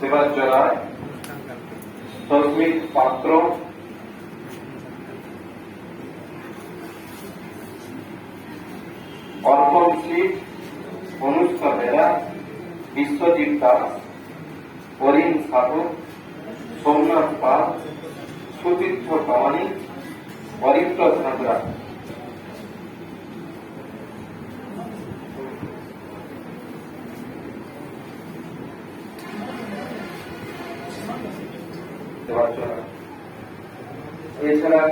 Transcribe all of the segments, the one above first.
দেবাজ্য রায় সস্মিত পাত্র। অর্পণ শীত বেরা, বিশ্বজিৎ দাস অরিন সাধু সোমনাথ পাল সুতীর্থ কামানি অরিত্র এছাড়া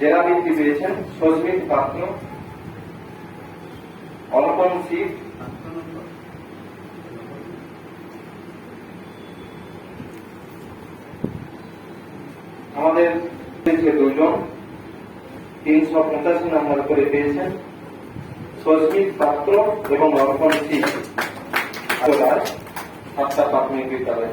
জেলা বৃত্তি পেয়েছেন সস্মিত পাত্র অর্পণ শীত। আমাদের যে দুজন তিনশো পঁচাশি নম্বর করে পেয়েছেন সস্মিত পাত্র এবং অর্পণ আজ সাতটা প্রাথমিক বিদ্যালয়।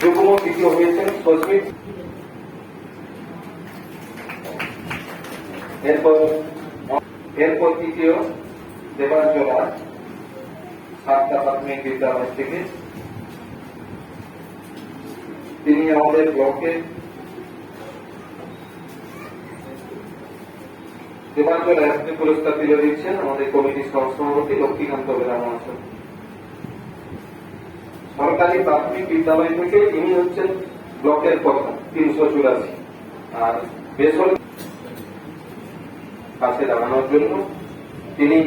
যুগ্ম এরপর তৃতীয় সাতটা প্রাথমিক বিদ্যালয় থেকে। তিনি আমাদের ব্লকে দেবাঞ্জল পুরস্কার তুলে দিচ্ছেন আমাদের কমিটির সহসভাপতি লক্ষ্মীকান্ত বেরা মহাশয় সরকারি প্রাথমিক বিদ্যালয় থেকে ইনি হচ্ছেন ব্লকের প্রধান, তিনশো চুরাশি। আর বেসরকারি পাশে দাঁড়ানোর জন্য তিনি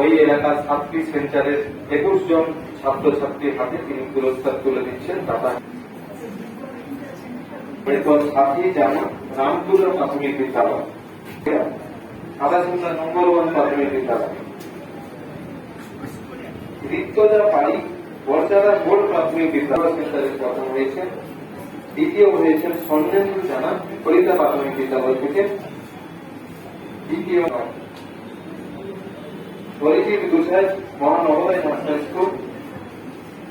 ওই এলাকার সাতটি সেন্টারের একুশ জন ছাত্রছাত্রীর হাতে তিনি পুরস্কার তুলে দিচ্ছেন টাটা এরপর সাথী জামা, রামপুর প্রাথমিক বিদ্যালয়। আদাসিন্দা নম্বর ওয়ান প্রাথমিক বিদ্যালয়। রিক্তজা পাড়ি বর্ষাদা বোর্ড প্রাথমিক বিদ্যালয় সেন্টারে প্রথম হয়েছে। দ্বিতীয় হয়েছেন স্বর্ণেন্দু জানা ফরিদা প্রাথমিক বিদ্যালয় থেকে। দ্বিতীয় অরিজিৎ গুজরাট মহানগরায় ন্যাশনাল স্কুল।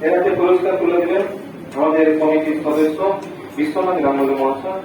এর হাতে পুরস্কার তুলে দিলেন আমাদের কমিটির সদস্য বিশ্বনাথ গাঙ্গুলি মহাশয়।